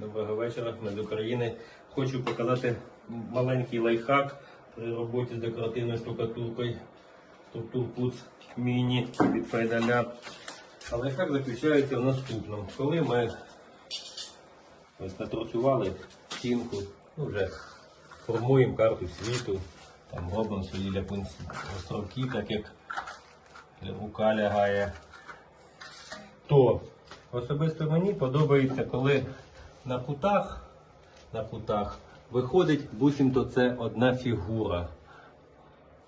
Доброго вечора, ми з України. Хочу показати маленький лайфхак при роботі з декоративною штукатуркою Структурпуц міні від Файдаля. А лайфхак заключається в наступному. Коли ми ось наторцювали стінку, ну вже формуємо карту світу, там робимо свої ляпинці островки, так як рука лягає, то особисто мені подобається, коли на кутах, на кутах виходить буцімто це одна фігура.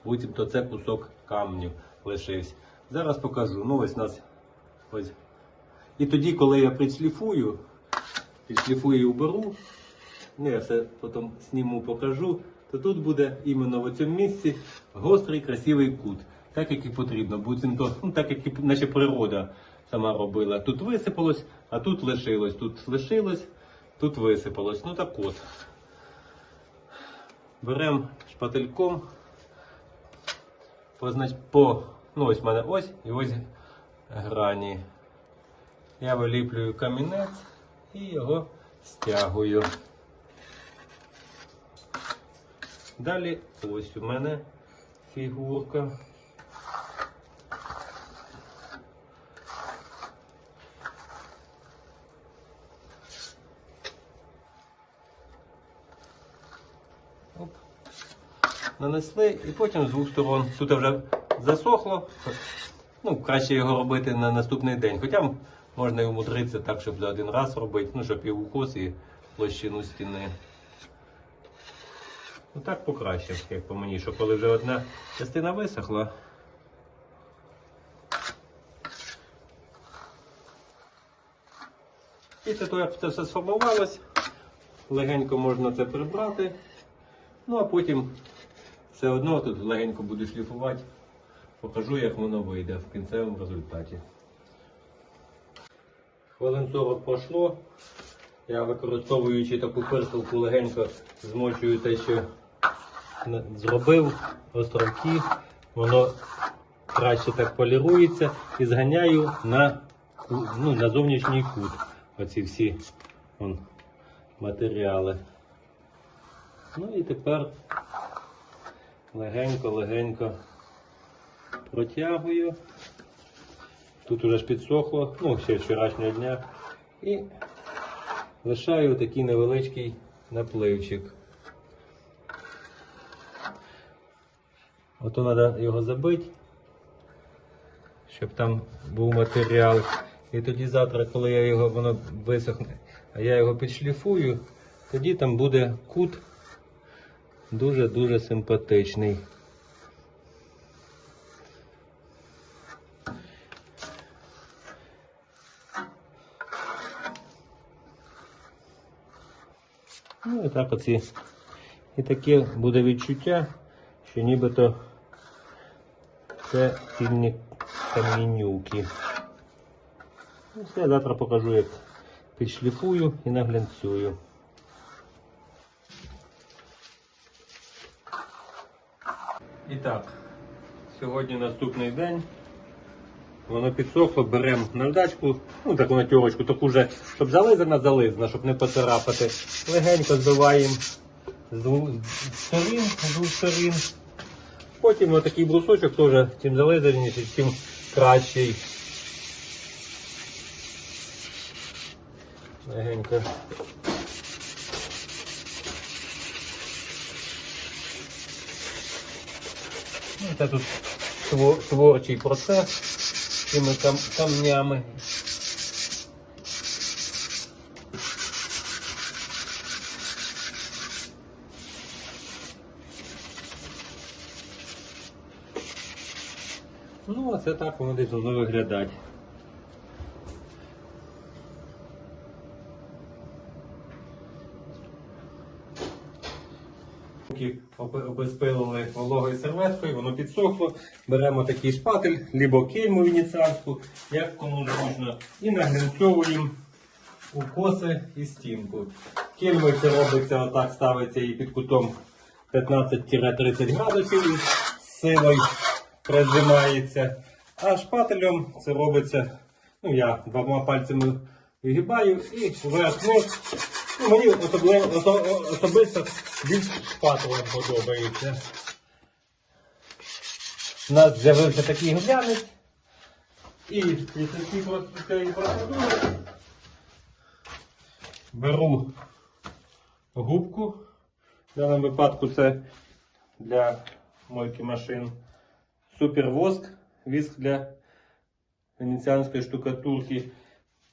Буцімто це кусок камню лишився. Зараз покажу. Ну ось нас. Ось. І тоді, коли я підшліфую, підшліфую і уберу, ну я все потім зніму, покажу, то тут буде іменно в цьому місці гострий красивий кут. Так як і потрібно. Буцімто, ну так як і наче природа сама робила. Тут висипалось, а тут лишилось. Тут лишилось, тут висипалось. Ну так от. Беремо шпательком, познач... по, ну ось в мене ось і ось грані. Я виліплюю камінець і його стягую. Далі ось у мене фігурка. Нанесли і потім з двох сторон. Тут вже засохло. Ну, краще його робити на наступний день. Хоча можна і умудритися так, щоб за один раз робити, ну, щоб і укос, і площину стіни. Ну так покраще, як по мені, що коли вже одна частина висохла. Після того, як це все сформувалось, легенько можна це прибрати. Ну а потім все одно тут легенько буду шліфувати. Покажу, як воно вийде в кінцевому результаті. Хвилин 40 пройшло. Я використовуючи таку персилку легенько змочую те, що зробив островки, воно краще так полірується і зганяю на, ну, на зовнішній кут. Оці всі вон, матеріали. Ну і тепер легенько-легенько протягую. Тут уже ж підсохло, ну ще вчорашнього дня. І лишаю такий невеличкий напливчик. Ото треба його забити, щоб там був матеріал. І тоді завтра, коли я його, воно висохне, а я його підшліфую, тоді там буде кут дуже-дуже симпатичний. Ну і так оці. І таке буде відчуття, що нібито це цільні камінюки. Ну, все, завтра покажу, як підшліфую і наглянцюю. І так, сьогодні наступний день. Воно підсохло, беремо наждачку, ну таку натюрочку, таку вже, щоб зализана, зализана, щоб не поцарапати. Легенько збиваємо з двох сторін, з двох сторін. Потім отакий брусочок теж чим зализаніший, тим кращий. Легенько. Це тут творчий процес з цими кам камнями. Ну, оце так воно десь воно виглядати. Обезпилили вологою серветкою, воно підсохло. Беремо такий шпатель, либо кельму венеціанську, як кому зручно, і наглянцьовуємо укоси і стінку. Кельмою це робиться, отак ставиться і під кутом 15-30 градусів і силою прижимається. А шпателем це робиться, ну я двома пальцями вигибаю і вверх. Ну, мені особливо, особисто більш шпатлом подобається. У нас з'явився такий глянець. І після цієї процедури беру губку. В даному випадку це для мойки машин. Супервоск, віск для венеціанської штукатурки.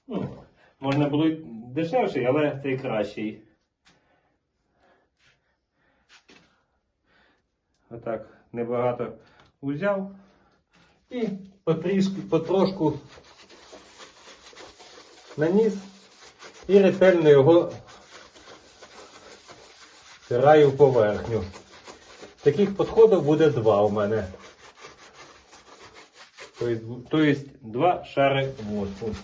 Ну, можна було дешевший, але цей кращий. Отак, небагато узяв. І потрішки, потрошку наніс і ретельно його втираю в поверхню. Таких підходів буде два у мене. Тобто, тобто два шари воску.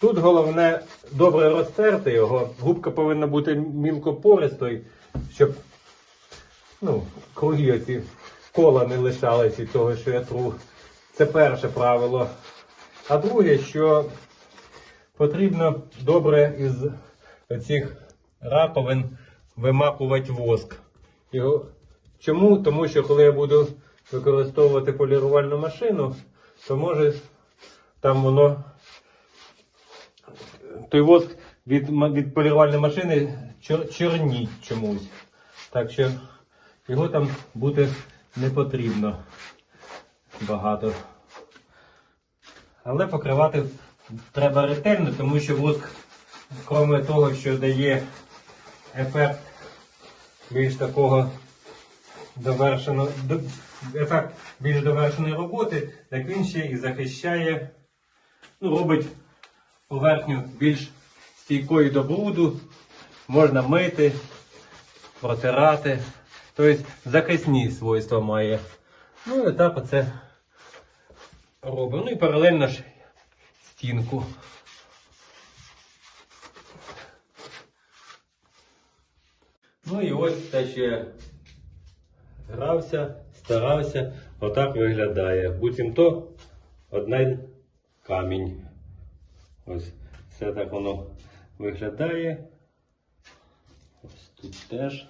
Тут головне добре розтерти його. Губка повинна бути мілко пористою, щоб ну, круги оці кола не лишались від того, що я тру. Це перше правило. А друге, що потрібно добре із цих раковин вимапувати воск. Його... Чому? Тому що коли я буду використовувати полірувальну машину, то може там воно той воск від, від полірувальної машини чор, чорніть чомусь. Так що його там бути не потрібно багато. Але покривати треба ретельно, тому що воск, крім того, що дає ефект більш такого довершено, ефект більш довершеної роботи, так він ще і захищає, ну, робить поверхню більш стійкою до бруду, можна мити, протирати. Тобто захисні свойства має. Ну і так оце робимо. Ну і паралельно ж стінку. Ну і ось те, я грався, старався, отак виглядає. Буцімто один камінь. Ось все так воно виглядає. Ось тут теж.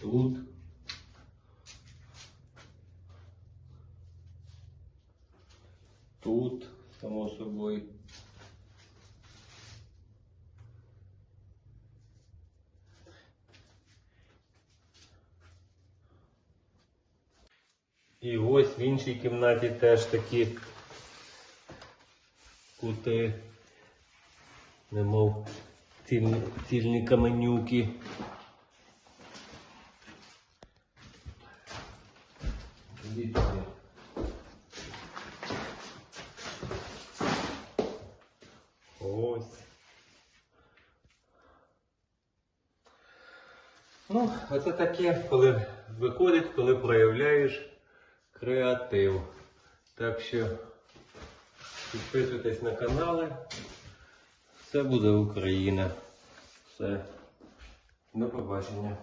Тут. І ось в іншій кімнаті теж такі кути, немов цільні, цільні каменюки. Сюди. Ось. Ну, оце таке, коли виходить, коли проявляєш креатив. Так що підписуйтесь на канали. Все буде Україна. Все. До побачення.